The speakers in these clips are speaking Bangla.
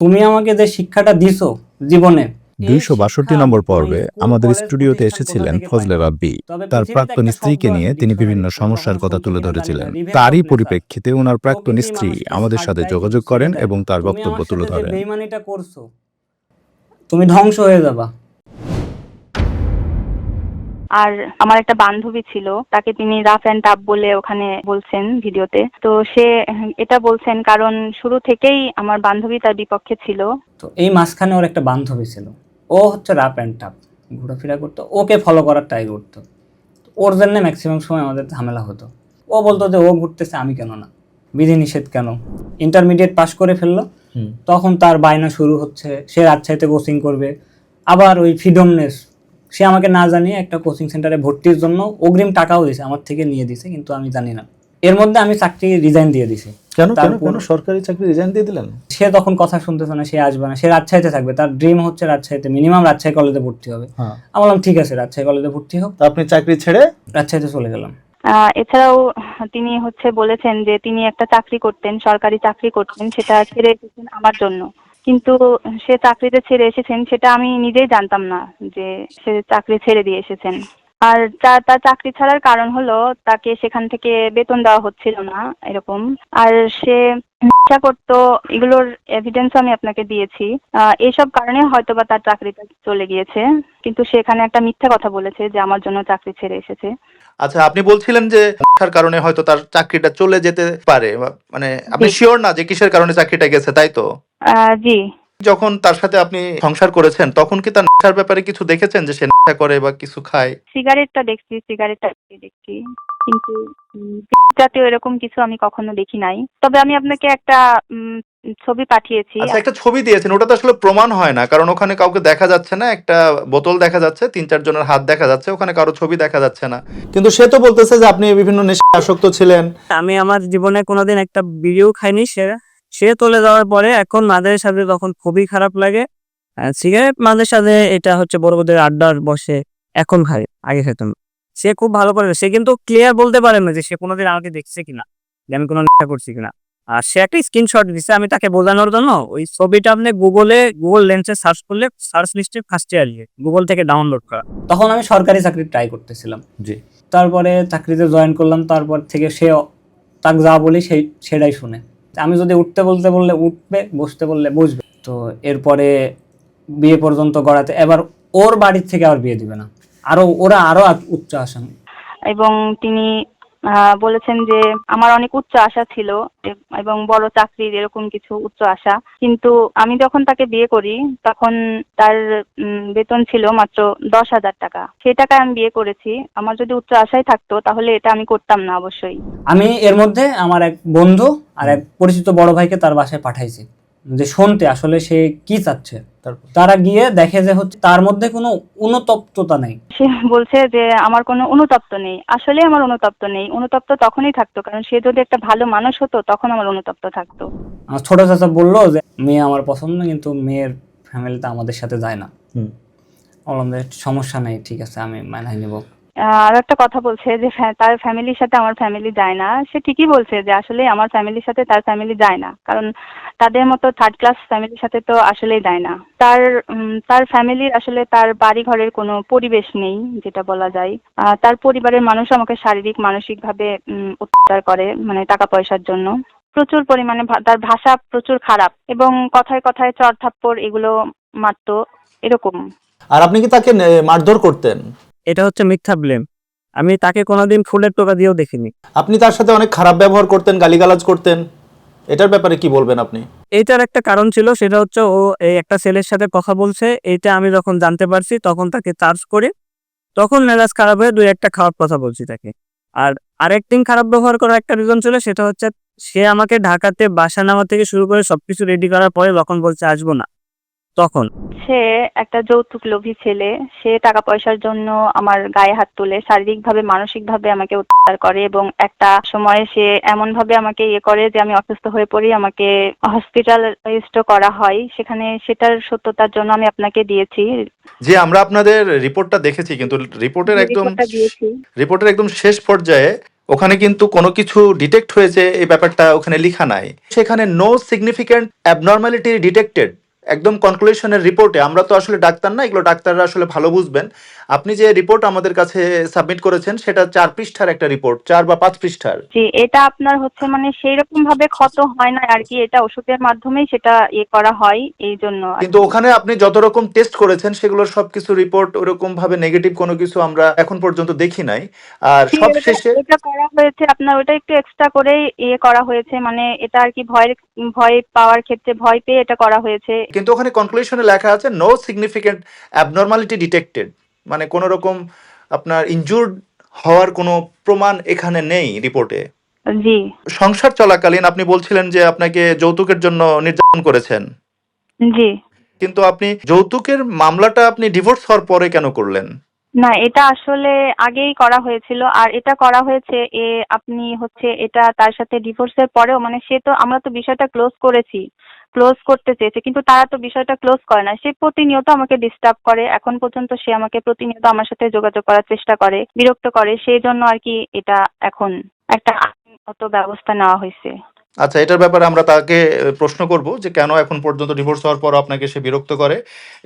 তুমি আমাকে যে শিক্ষাটা দিছো জীবনে দুইশো বাষট্টি নম্বর পর্বে আমাদের স্টুডিওতে এসেছিলেন ফজলে রাব্বি। তার প্রাক্তন স্ত্রীকে নিয়ে তিনি বিভিন্ন সমস্যার কথা তুলে ধরেছিলেন। তারই পরিপ্রেক্ষিতে ওনার প্রাক্তন স্ত্রী আমাদের সাথে যোগাযোগ করেন এবং তার বক্তব্য তুলে ধরেন। তুমি ধ্বংস হয়ে যাবা। আর আমার একটা বান্ধবী ছিল তাকে তিনি রাফ অ্যান্ড টাফ বলে ওখানে বলছেন ভিডিওতে। তো সে এটা বলছেন কারণ শুরু থেকেই আমার বান্ধবী তার বিপক্ষে ছিল। তো এই মাঝখানে ওর একটা বান্ধবী ছিল। ও হচ্ছে রাফ অ্যান্ড টাপ ঘোরাফেরা করতো ওকে ফলো করার ট্রাই করতো। ওর জন্য ম্যাক্সিমাম সময় আমাদের ঝামেলা হতো। ও বলতো যে ও ঘুরতেছে আমি কেন না? বিধি নিষেধ কেন? ইন্টারমিডিয়েট পাস করে ফেলল। তখন তার বায়না শুরু হচ্ছে সে রাজশাহীতে কোচিং করবে। আবার ওই ফ্রিডমনেস সে আমাকে না জানিয়ে একটা কোচিং সেন্টারে ভর্তির জন্য অগ্রিম টাকাও দিয়েছে আমার থেকে নিয়ে দিছে কিন্তু আমি জানি না। এর মধ্যে আমি চাকরি রিজাইন দিয়ে দিছি। কেন কেন সরকারি চাকরি রিজাইন দিয়ে দিলেন? সে তখন কথা শুনতেছে না সে আসবে না। সে রাজশাহীতে থাকবে তার ড্রিম হচ্ছে রাজশাহীতে মিনিমাম রাজশাহী কলেজে ভর্তি হবে। হ্যাঁ। আমি বললাম ঠিক আছে রাজশাহী কলেজে ভর্তি হোক। আপনি চাকরি ছেড়ে? রাজশাহীতে চলে গেলাম। আহ, এছাড়াও তিনি হচ্ছে বলেছেন যে তিনি একটা চাকরি করতেন সরকারি চাকরি করতেন সেটা ছেড়ে এসেছেন আমার জন্য। কিন্তু সে চাকরিটা ছেড়ে এসেছেন, সেটা আমি নিজেই জানতাম না যে সে চাকরি ছেড়ে দিয়ে এসেছেন। আর তার তার চাকরি ছাড়ার কারণ হলো তাকে সেখান থেকে বেতন দেওয়া হচ্ছিল না এরকম। আর সে নেশা করতো এগুলোর এভিডেন্স আমি আপনাকে দিয়েছি। এইসব কারণে হয়তো বা তার চাকরিটা চলে গিয়েছে কিন্তু সেখানে একটা মিথ্যা কথা বলেছে যে আমার জন্য চাকরি ছেড়ে এসেছে। আচ্ছা আপনি বলছিলেন যে নেশার কারণে হয়তো তার চাকরিটা চলে যেতে পারে মানে আপনি শিওর না যে কিসের কারণে চাকরিটা গেছে তাই তো? জি। যখন তার সাথে আপনি সংসার করেছেন তখন কি তার নেশার ব্যাপারে কিছু দেখেছেন যে সে নেশা করে বা কিছু খায়? সিগারেটটা দেখছি সিগারেটটা দেখছি। কিন্তু জাতীয় এরকম কিছু আমি কখনো দেখি নাই। তবে আমি আপনাকে একটা উম, ছবি পাঠিয়েছি। আচ্ছা একটা ছবি দিয়েছেন ওটা তো আসলে প্রমাণ হয় না কারণ ওখানে কাউকে দেখা যাচ্ছে না একটা বোতল দেখা যাচ্ছে তিন চার জনের হাত দেখা যাচ্ছে ওখানে কারও ছবি দেখা যাচ্ছে না। কিন্তু সে তো বলতেছে যে আপনি বিভিন্ন নেশায় আসক্ত ছিলেন। আমি আমার জীবনে কোনোদিন একটা বিড়িও খাইনি সে সে চলে যাওয়ার পরে এখন মাদের সাথে তখন খুবই খারাপ লাগে। সিগারেট মাদের সাথে এটা হচ্ছে বড় বড়দের আড্ডার বসে এখন খাই আগে খেতাম সে খুব ভালো করে সে কিন্তু ক্লিয়ার বলতে পারে না যে সে কোনোদিন আমাকে দেখছে কিনা যে আমি কোনো নেশা করছি কিনা। আর সে একটা স্ক্রিনশট দিছে আমি তাকে বোঝানোর জন্য। ওই ছবিটা আপনি গুগলে গুগল লেন্সে সার্চ করলে সার্চ লিস্টে ফার্স্টে আসবে গুগল থেকে ডাউনলোড করা। তখন আমি সরকারি চাকরি ট্রাই করতেছিলাম। জি। তারপরে চাকরিতে জয়েন করলাম তারপর থেকে সে তাকে যা বলি সেই সেটাই শুনে। আমি যদি উঠতে বলতে বললে উঠবে, বসতে বললে বসবে। তো এরপরে বিয়ে পর্যন্ত গড়াতে এবার ওর বাড়ির থেকে আর বিয়ে দিবে না। আরও ওরা আরও উচ্চ আসেন এবং তিনি বলেছেন যে আমার অনেক উচ্চ আশা ছিল এবং বড় চাকরির এরকম কিছু উচ্চ আশা। কিন্তু আমি যখন তাকে বিয়ে করি, তখন তার বেতন ছিল মাত্র দশ হাজার টাকা। সেই টাকায় আমি বিয়ে করেছি। আমার যদি উচ্চ আশাই থাকতো, তাহলে এটা আমি করতাম না অবশ্যই। আমি এর মধ্যে আমার এক বন্ধু আর এক পরিচিত বড় ভাইকে তার বাসায় পাঠাইছি। যে শুনতে আসলে সে কি চাচ্ছে। তারা গিয়ে দেখে যে হচ্ছে তার মধ্যে কোনো অনুতপ্ততা নেই। সে বলছে যে আমার কোনো অনুতপ্ত নেই। আসলে আমার অনুতপ্ত নেই। অনুতপ্ত তখনই থাকতো কারণ সে যদি একটা ভালো মানুষ হতো তখন আমার অনুতপ্ত থাকতো। ছোট চাচা বলল যে মেয়ে আমার পছন্দ কিন্তু মেয়ের ফ্যামিলিতে আমাদের সাথে যায় না। হুম। বললাম যে সমস্যা নেই ঠিক আছে আমি মানাই নেব। আর একটা কথা বলছে যে তার ফ্যামিলির সাথে আমার ফ্যামিলি যায় না। সে ঠিকই বলছে যে আসলে আমার ফ্যামিলির সাথে তার ফ্যামিলি যায় না। কারণ তাদের মতো থার্ড ক্লাস ফ্যামিলির সাথে তো আসলেই যায় না। তার তার ফ্যামিলির আসলে তার বাড়ি ঘরের কোনো পরিবেশ নেই যেটা বলা যায়। তার পরিবারের মানুষ আমাকে শারীরিক মানসিক ভাবে উম, অত্যাচার করে মানে টাকা পয়সার জন্য। প্রচুর পরিমাণে তার ভাষা প্রচুর খারাপ এবং কথায় কথায় চর থাপ্পড় এগুলো মারতো এরকম। আর আপনি কি তাকে মারধর করতেন? এটা হচ্ছে মিথ্যা ব্লেম আমি তাকে কোনোদিন ফুলের টোকা দিয়েও দেখিনি। আপনি তার সাথে অনেক খারাপ ব্যবহার করতেন গালিগালাজ করতেন। এটার ব্যাপারে কি বলবেন আপনি? এইটার একটা কারণ ছিল সেটা হচ্ছে ও এই একটা ছেলের সাথে কথা বলছে এটা আমি যখন জানতে পারছি তখন তাকে চার্জ করে তখন মেজাজ খারাপ হয়ে দুই একটা খারাপ কথা বলছি তাকে। আর আরেকদিন খারাপ ব্যবহার করার একটা রিজন ছিল সেটা হচ্ছে সে আমাকে ঢাকাতে বাসা নামা থেকে শুরু করে সবকিছু রেডি করার পরে যখন বলছে আসব না। তখন? সে একটা যৌতুক লোভী ছেলে সে টাকা পয়সার জন্য আমার গায়ে হাত তুলে শারীরিক শারীরিকভাবে মানসিকভাবে আমাকে অত্যাচার করে এবং একটা সময়ে সে এমন ভাবে আমাকে ইয়ে করে যে আমি অসুস্থ হয়ে পড়ি আমাকে হসপিটালাইজড করা হয়। সেখানে সেটার সত্যতার জন্য আমি আপনাকে দিয়েছি। যে আমরা আপনাদের রিপোর্টটা দেখেছি কিন্তু রিপোর্টের একদম রিপোর্টটা দিয়েছি। রিপোর্টের একদম শেষ পর্যায়ে ওখানে কিন্তু কোনো কিছু ডিটেক্ট হয়েছে এই ব্যাপারটা ওখানে লেখা নাই। সেখানে নো সিগনিফিক্যান্ট অ্যাবনর্মালিটি ডিটেক্টেড একদম কনক্লুশনের রিপোর্টে আমরা তো আসলে ডাক্তার না এগুলো ডাক্তাররা আসলে ভালো বুঝবেন। আপনি যে রিপোর্ট আমাদের কাছে সাবমিট করেছেন সেটা চার পৃষ্ঠার একটা রিপোর্ট চার বা পাঁচ পৃষ্ঠার। যে এটা আপনার হচ্ছে মানে সেই রকম ভাবে ক্ষত হয় না আর কি এটা ওষুধের মাধ্যমেই সেটা ইয়ে করা হয় এই জন্য কিন্তু ওখানে আপনি যত রকম টেস্ট করেছেন সেগুলোর সবকিছু রিপোর্ট ওরকম ভাবে নেগেটিভ কোনো কিছু আমরা এখন পর্যন্ত দেখি নাই। আর জি, সব এটা- শেষে এটা করা হয়েছে আপনার ওটা একটু এক্সট্রা করে ইয়ে করা হয়েছে মানে এটা আর কি ভয়ের ভয় পাওয়ার ক্ষেত্রে ভয় পেয়ে এটা করা হয়েছে। কিন্তু ওখানে কনক্লুশনে লেখা আছে নো সিগনিফিক্যান্ট অ্যাবনর্মালিটি ডিটেক্টেড মানে কোনো রকম আপনার ইনজুর্ড হওয়ার কোনো প্রমাণ এখানে নেই রিপোর্টে জি। সংসার চলাকালীন আপনি বলছিলেন যে আপনাকে যৌতুকের জন্য নির্যাতন করেছেন। জি। কিন্তু আপনি যৌতুকের মামলাটা আপনি ডিভোর্স হওয়ার পরে কেন করলেন? না এটা আসলে আগেই করা হয়েছিল। আর এটা করা হয়েছে এ আপনি হচ্ছে এটা তার সাথে ডিভোর্সের পরেও মানে সে তো আমরা তো বিষয়টা ক্লোজ করেছি। ক্লোজ করতে চেয়েছে, কিন্তু তারা তো বিষয়টা ক্লোজ করে না। সে প্রতিনিয়ত আমাকে ডিস্টার্ব করে, এখন পর্যন্ত সে আমাকে প্রতিনিয়ত আমার সাথে যোগাযোগ করার চেষ্টা করে, বিরক্ত করে। সেই জন্য আর কি এটা এখন একটা আইনগত ব্যবস্থা নেওয়া হয়েছে। আচ্ছা এটার ব্যাপারে আমরা তাকে প্রশ্ন করব যে কেন এখন পর্যন্ত ডিভোর্স হওয়ার পর আপনাকে সে বিরক্ত করে।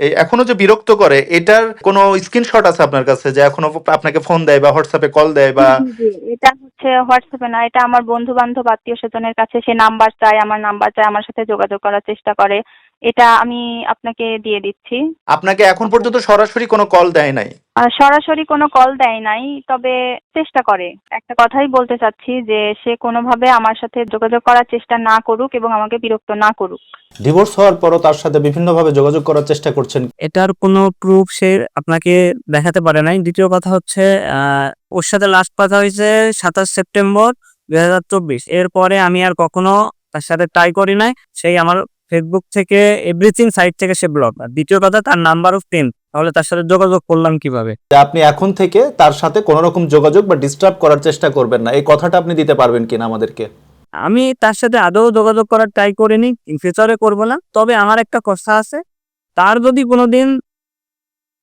এই এখনও যে বিরক্ত করে, এটার কোনো স্ক্রিনশট আছে আপনার কাছে যে এখনও আপনাকে ফোন দেয় বা হোয়াটসঅ্যাপে কল দেয় বা এটা হচ্ছে হোয়াটসঅ্যাপে না, এটা আমার বন্ধু বান্ধব আত্মীয় স্বজনের কাছে সে নাম্বার চায়, আমার নাম্বার চায়, আমার সাথে যোগাযোগ করার চেষ্টা করে। এটা আমি আপনাকে দিয়ে দিচ্ছি। আপনাকে এখন পর্যন্ত সরাসরি কোনো কল দেয় নাই? আর সরাসরি কোনো কল দেয় নাই তবে চেষ্টা করে। একটা কথাই বলতে চাচ্ছি যে সে কোনোভাবে আমার সাথে যোগাযোগ করার চেষ্টা না করুক এবং আমাকে বিরক্ত না করুক। ডিভোর্স হওয়ার পরও তার সাথে বিভিন্নভাবে যোগাযোগ করার চেষ্টা করছেন। এটার কোনো প্রুফ সে আপনাকে দেখাতে পারে নাই। দ্বিতীয় কথা হচ্ছে আহ, ওর সাথে লাস্ট কথা হয়েছে সাতাশ সেপ্টেম্বর দুই হাজার চব্বিশ। এরপরে আমি আর কখনো তার সাথে ট্রাই করি নাই। সেই আমার ফেসবুক থেকে এভরিথিং সাইট থেকে সে ব্লক আর দ্বিতীয় কথা তার নাম্বার অফ টেন তাহলে তার সাথে যোগাযোগ করলাম কীভাবে? আপনি এখন থেকে তার সাথে কোনো রকম যোগাযোগ বা ডিস্টার্ব করার চেষ্টা করবেন না। এই কথাটা আপনি দিতে পারবেন কিনা আমাদেরকে? আমি তার সাথে আদৌ যোগাযোগ করার ট্রাই করিনি ইন ফিউচারে করব না। তবে আমার একটা কথা আছে তার যদি কোনোদিন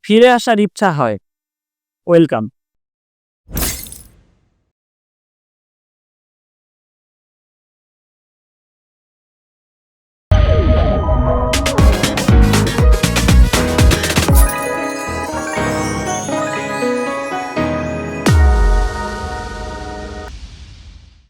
ফিরে আসার ইচ্ছা হয় ওয়েলকাম